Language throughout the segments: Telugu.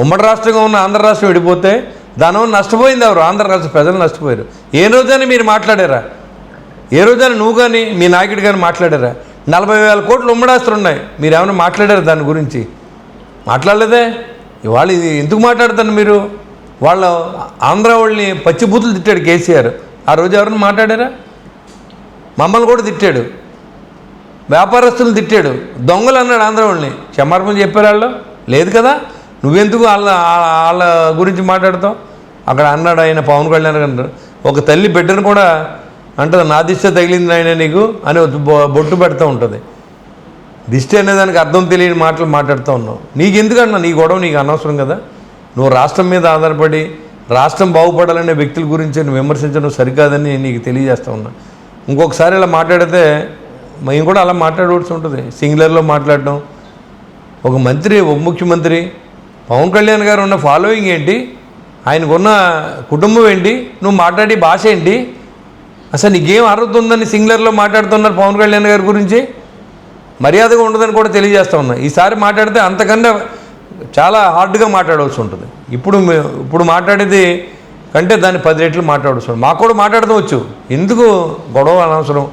ఉమ్మడి రాష్ట్రంగా ఉన్న ఆంధ్ర రాష్ట్రం విడిపోతే దానివల్ల నష్టపోయింది ఎవరు? ఆంధ్ర రాష్ట్ర ప్రజలు నష్టపోయారు. ఏ రోజైనా మీరు మాట్లాడారా? ఏ రోజైనా నువ్వు కానీ మీ నాయకుడు కానీ మాట్లాడారా? నలభై వేల కోట్లు ఉమ్మడాస్తులు ఉన్నాయి. మీరు ఏమైనా మాట్లాడారు దాని గురించి? మాట్లాడలేదే? ఇవాళ ఇది ఎందుకు మాట్లాడతాను మీరు? వాళ్ళ ఆంధ్ర వాళ్ళని పచ్చిబూతులు తిట్టాడు కేసీఆర్. ఆ రోజు ఎవరిని మాట్లాడారా? మమ్మల్ని కూడా తిట్టాడు. వ్యాపారస్తులు తిట్టాడు. దొంగలు అన్నాడు ఆంధ్ర వాళ్ళని. క్షమార్పణ చెప్పారు వాళ్ళు? లేదు కదా? నువ్వెందుకు వాళ్ళ వాళ్ళ గురించి మాట్లాడతావు? అక్కడ అన్నాడు ఆయన పవన్ కళ్యాణ్ గారు ఒక తల్లి బిడ్డను కూడా అంటది నా దిష్ట తగిలింది ఆయన నీకు అని బొట్టు పెడుతూ ఉంటుంది. దిష్టి అనే దానికి అర్థం తెలియని మాటలు మాట్లాడుతూ ఉన్నావు. నీకు ఎందుకన్నా నీ గొడవ నీకు అనవసరం కదా. నువ్వు రాష్ట్రం మీద ఆధారపడి రాష్ట్రం బాగుపడాలనే వ్యక్తుల గురించి నువ్వు విమర్శించడం సరికాదని నీకు తెలియజేస్తా ఉన్నా. ఇంకొకసారి ఇలా మాట్లాడితే మేము కూడా అలా మాట్లాడవలసి ఉంటుంది. సింగులర్లో మాట్లాడడం. ఒక మంత్రి ఉప ముఖ్యమంత్రి పవన్ కళ్యాణ్ గారు ఉన్న ఫాలోయింగ్ ఏంటి? ఆయనకున్న కుటుంబం ఏంటి? నువ్వు మాట్లాడే భాష ఏంటి? అసలు నీకేం అర్హత ఉందని సింగులర్లో మాట్లాడుతున్నారు పవన్ కళ్యాణ్ గారి గురించి? మర్యాదగా ఉండదని కూడా తెలియజేస్తా ఉన్నా. ఈసారి మాట్లాడితే అంతకన్నా చాలా హార్డ్గా మాట్లాడవలసి ఉంటుంది. ఇప్పుడు ఇప్పుడు మాట్లాడేది కంటే దాన్ని పది రెట్లు మాట్లాడవచ్చు మాకు కూడా మాట్లాడదాం వచ్చు ఎందుకు గొడవ అనవసరం?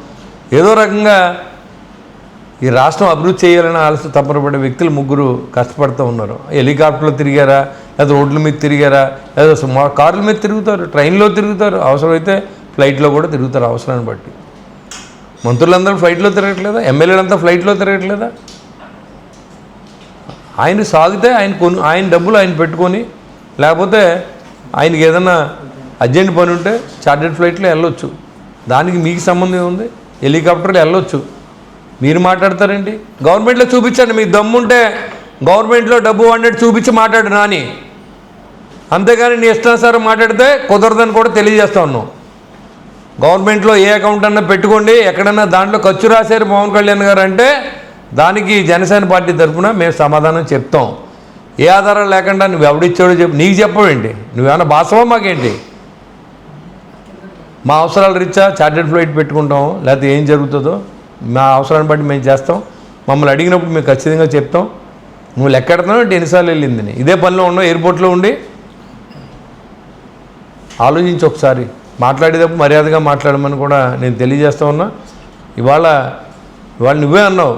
ఏదో రకంగా ఈ రాష్ట్రం అభివృద్ధి చేయాలని ఆలస్యం తప్పనపడే వ్యక్తులు ముగ్గురు కష్టపడుతూ ఉన్నారు. హెలికాప్టర్లో తిరిగారా? లేదా రోడ్ల మీద తిరిగారా? లేదా కార్ల మీద తిరుగుతారు ట్రైన్లో తిరుగుతారు అవసరమైతే ఫ్లైట్లో కూడా తిరుగుతారు అవసరాన్ని బట్టి. మంత్రులందరూ ఫ్లైట్లో తిరగట్లేదా? ఎమ్మెల్యేలంతా ఫ్లైట్లో తిరగట్లేదా? ఆయన సాగితే ఆయన కొను ఆయన డబ్బులు ఆయన పెట్టుకొని లేకపోతే ఆయనకి ఏదైనా అర్జెంట్ పని ఉంటే చార్టెడ్ ఫ్లైట్లో వెళ్ళొచ్చు. దానికి మీకు సంబంధం ఉంది హెలికాప్టర్లో వెళ్ళొచ్చు. మీరు మాట్లాడతారండి? గవర్నమెంట్లో చూపించండి మీకు దమ్ముంటే గవర్నమెంట్లో డబ్బు వండేది చూపించి మాట్లాడు నాని. అంతేగాని నీ ఇష్టానుసారం మాట్లాడితే కుదరదని కూడా తెలియజేస్తా ఉన్నాం. గవర్నమెంట్లో ఏ అకౌంట్ అన్నా పెట్టుకోండి ఎక్కడన్నా దాంట్లో ఖర్చు రాశారు పవన్ కళ్యాణ్ గారు అంటే దానికి జనసేన పార్టీ తరఫున మేము సమాధానం చెప్తాం. ఏ ఆధారం లేకుండా నువ్వు ఎవడిచ్చాడో చెప్పు. నీకు చెప్పవేంటి? నువ్వేమైనా బాసవా మాకేంటి? మా అవసరాల రీత్యా చార్టెడ్ ఫ్లైట్ పెట్టుకుంటాం లేకపోతే ఏం జరుగుతుందో? మా అవసరాన్ని బట్టి మేము చేస్తాం. మమ్మల్ని అడిగినప్పుడు మేము ఖచ్చితంగా చెప్తాం. నువ్వు లెక్కెడతావు ఎన్నిసార్లు వెళ్ళింది అని. ఇదే పనిలో ఉన్నావు ఎయిర్పోర్ట్లో ఉండి. ఆలోచించి ఒకసారి. మాట్లాడేటప్పుడు మర్యాదగా మాట్లాడమని కూడా నేను తెలియజేస్తా ఉన్నా. ఇవాళ ఇవాళ నువ్వే అన్నావు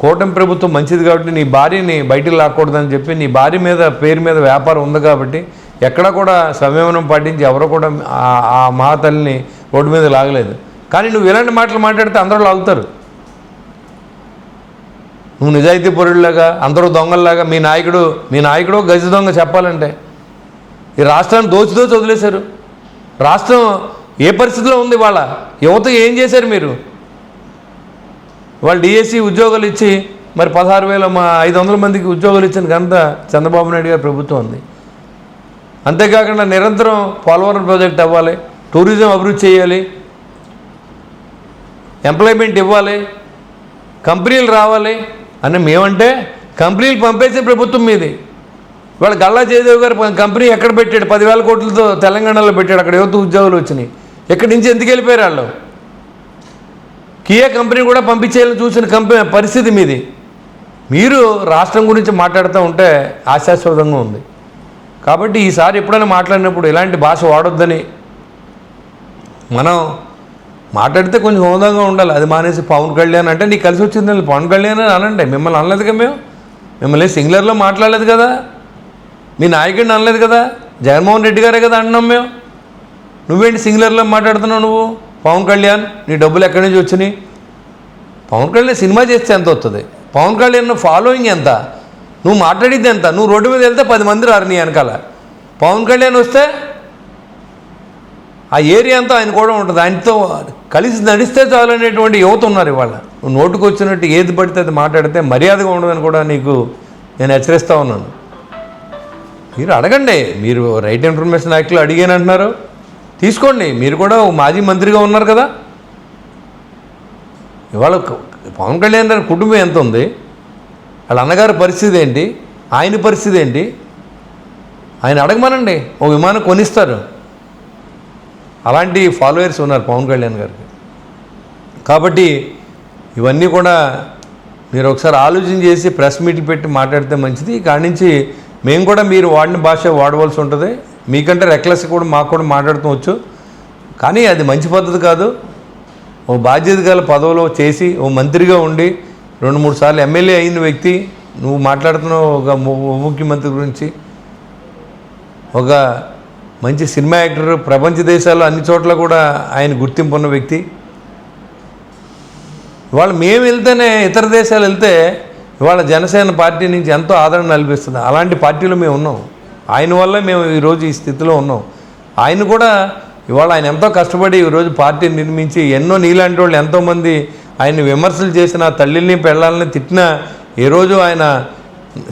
కూటమి ప్రభుత్వం మంచిది కాబట్టి నీ భార్యని బయటికి లాక్కూడదని చెప్పి నీ భార్య మీద పేరు మీద వ్యాపారం ఉంది కాబట్టి ఎక్కడ కూడా సంయమనం పాటించి ఎవరో కూడా ఆ మహాతల్లిని రోడ్డు మీద లాగలేదు. కానీ నువ్వు ఇలాంటి మాటలు మాట్లాడితే అందరూ లాగుతారు. నువ్వు నిజాయితీ పొరుడులాగా అందరూ దొంగల్లాగా మీ నాయకుడు మీ నాయకుడు గజ దొంగ చెప్పాలంటే. ఈ రాష్ట్రాన్ని దోచి దోచి వదిలేశారు. రాష్ట్రం ఏ పరిస్థితిలో ఉంది వాళ్ళ? యువత ఏం చేశారు మీరు? వాళ్ళు డిఎస్సి ఉద్యోగాలు ఇచ్చి మరి పదహారు వేల మా ఐదు వందల మందికి ఉద్యోగాలు ఇచ్చిన ఘనత చంద్రబాబు నాయుడు గారి ప్రభుత్వం ఉంది. అంతేకాకుండా నిరంతరం పోలవరం ప్రాజెక్ట్ అవ్వాలి టూరిజం అభివృద్ధి చేయాలి ఎంప్లాయ్మెంట్ ఇవ్వాలి కంపెనీలు రావాలి అని మేమంటే కంపెనీలు పంపేసే ప్రభుత్వం మీది. ఇవాళ గల్లా జయదేవ్ గారు కంపెనీ ఎక్కడ పెట్టాడు? పదివేల కోట్లతో తెలంగాణలో పెట్టాడు. అక్కడ యువత ఉద్యోగులు వచ్చినాయి. ఇక్కడి నుంచి ఎందుకు వెళ్ళిపోయారు వాళ్ళు? కియా కంపెనీ కూడా పంపించేయాలని చూసిన కంపెనీ పరిస్థితి మీది. మీరు రాష్ట్రం గురించి మాట్లాడుతూ ఉంటే ఆశాస్పదంగా ఉంది. కాబట్టి ఈసారి ఎప్పుడైనా మాట్లాడినప్పుడు ఇలాంటి భాష వాడొద్దని మనం మాట్లాడితే కొంచెం హోదాగా ఉండాలి. అది మానేసి పవన్ కళ్యాణ్ అంటే నీకు కలిసి వచ్చింది పవన్ కళ్యాణ్ అని అనండి. మిమ్మల్ని అనలేదుగా మేము. మిమ్మల్ని సింగులర్లో మాట్లాడలేదు కదా. మీ నాయకుడిని అనలేదు కదా. జగన్మోహన్ రెడ్డి గారే కదా అన్నాం మేము. నువ్వేంటి సింగులర్లో మాట్లాడుతున్నావు నువ్వు? పవన్ కళ్యాణ్ నీ డబ్బులు ఎక్కడి నుంచి వచ్చినాయి? పవన్ కళ్యాణ్ సినిమా చేస్తే ఎంత వస్తుంది? పవన్ కళ్యాణ్ ఫాలోయింగ్ ఎంత? నువ్వు మాట్లాడిద్ది ఎంత? నువ్వు రోడ్డు మీద వెళ్తే పది మంది రారు నీ వెనకాల. పవన్ కళ్యాణ్ వస్తే ఆ ఏరియా అంతా ఆయన కూడా ఉంటుంది. ఆయనతో కలిసి నడిస్తే చాలు అనేటువంటి యువత ఉన్నారు ఇవాళ. నువ్వు నోటుకు వచ్చినట్టు ఏది పడితే అది మాట్లాడితే మర్యాదగా ఉండదని కూడా నీకు నేను హెచ్చరిస్తా ఉన్నాను. మీరు అడగండి. మీరు రైట్ ఇన్ఫర్మేషన్ యాక్ట్లో అడిగానంటున్నారు తీసుకోండి. మీరు కూడా మాజీ మంత్రిగా ఉన్నారు కదా. ఇవాళ పవన్ కళ్యాణ్ గారి కుటుంబం ఎంత ఉంది? వాళ్ళ అన్నగారి పరిస్థితి ఏంటి? ఆయన పరిస్థితి ఏంటి? ఆయన అడగమనండి. ఓ విమానం కొనిస్తారు. అలాంటి ఫాలోయర్స్ ఉన్నారు పవన్ కళ్యాణ్ గారికి కాబట్టి ఇవన్నీ కూడా మీరు ఒకసారి ఆలోచన చేసి ప్రెస్ మీట్లు పెట్టి మాట్లాడితే మంచిది. కాడి నుంచి మేము కూడా మీరు వాడిన భాష వాడవలసి ఉంటుంది. మీకంటే రెక్లెస్ కూడా మాకు కూడా మాట్లాడుతూ వచ్చు. కానీ అది మంచి పద్ధతి కాదు. ఓ బాధ్యత గల పదవిలో చేసి ఓ మంత్రిగా ఉండి రెండు మూడు సార్లు ఎమ్మెల్యే అయిన వ్యక్తి నువ్వు మాట్లాడుతున్నావు ఒక ము- ముఖ్యమంత్రి గురించి ఒక మంచి సినిమా యాక్టర్ ప్రపంచ దేశాల్లో అన్ని చోట్ల కూడా ఆయన గుర్తింపు ఉన్న వ్యక్తి. ఇవాళ మేము వెళ్తేనే ఇతర దేశాలు వెళ్తే ఇవాళ జనసేన పార్టీ నుంచి ఎంతో ఆదరణ కల్పిస్తుంది అలాంటి పార్టీలో మేము ఉన్నాం. ఆయన వల్ల మేము ఈరోజు ఈ స్థితిలో ఉన్నాం. ఆయన కూడా ఇవాళ ఆయన ఎంతో కష్టపడి ఈరోజు పార్టీ నిర్మించి ఎన్నో నీలాంటి వాళ్ళు ఎంతోమంది ఆయన విమర్శలు చేసిన తల్లిని పెళ్ళాలని తిట్టినా ఏ రోజు ఆయన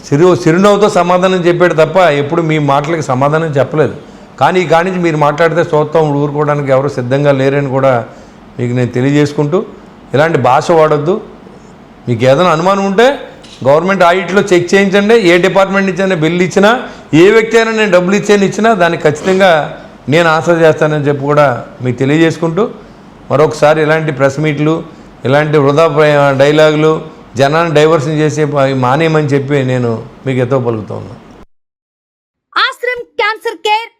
చిరు చిరునవ్వుతో సమాధానం చెప్పాడు తప్ప ఎప్పుడు మీ మాటలకి సమాధానం చెప్పలేదు. కానీ ఈ కానించి మీరు మాట్లాడితే చూస్తాం ఊరుకోవడానికి ఎవరు సిద్ధంగా లేరని కూడా మీకు నేను తెలియజేసుకుంటూ ఇలాంటి భాష వాడొద్దు. మీకు ఏదైనా అనుమానం ఉంటే గవర్నమెంట్ ఆడిట్లో చెక్ చేయించండి ఏ డిపార్ట్మెంట్ నుంచి అయినా బిల్లు ఇచ్చినా ఏ వ్యక్తి అయినా నేను డబ్బులు ఇచ్చేయని ఇచ్చినా దాన్ని ఖచ్చితంగా నేను ఆన్సర్ చేస్తానని చెప్పి కూడా మీకు తెలియజేసుకుంటూ మరొకసారి ఇలాంటి ప్రెస్ మీట్లు ఇలాంటి వృధా డైలాగులు జనాన్ని డైవర్షన్ చేసే మానేయమని చెప్పి నేను మీకు ఎతో పలుకుతూ ఉన్నాను Ashram cancer care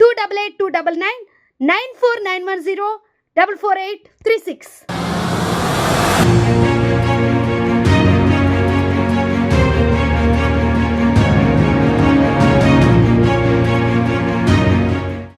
two double eight two double nine nine four nine one zero double four eight three six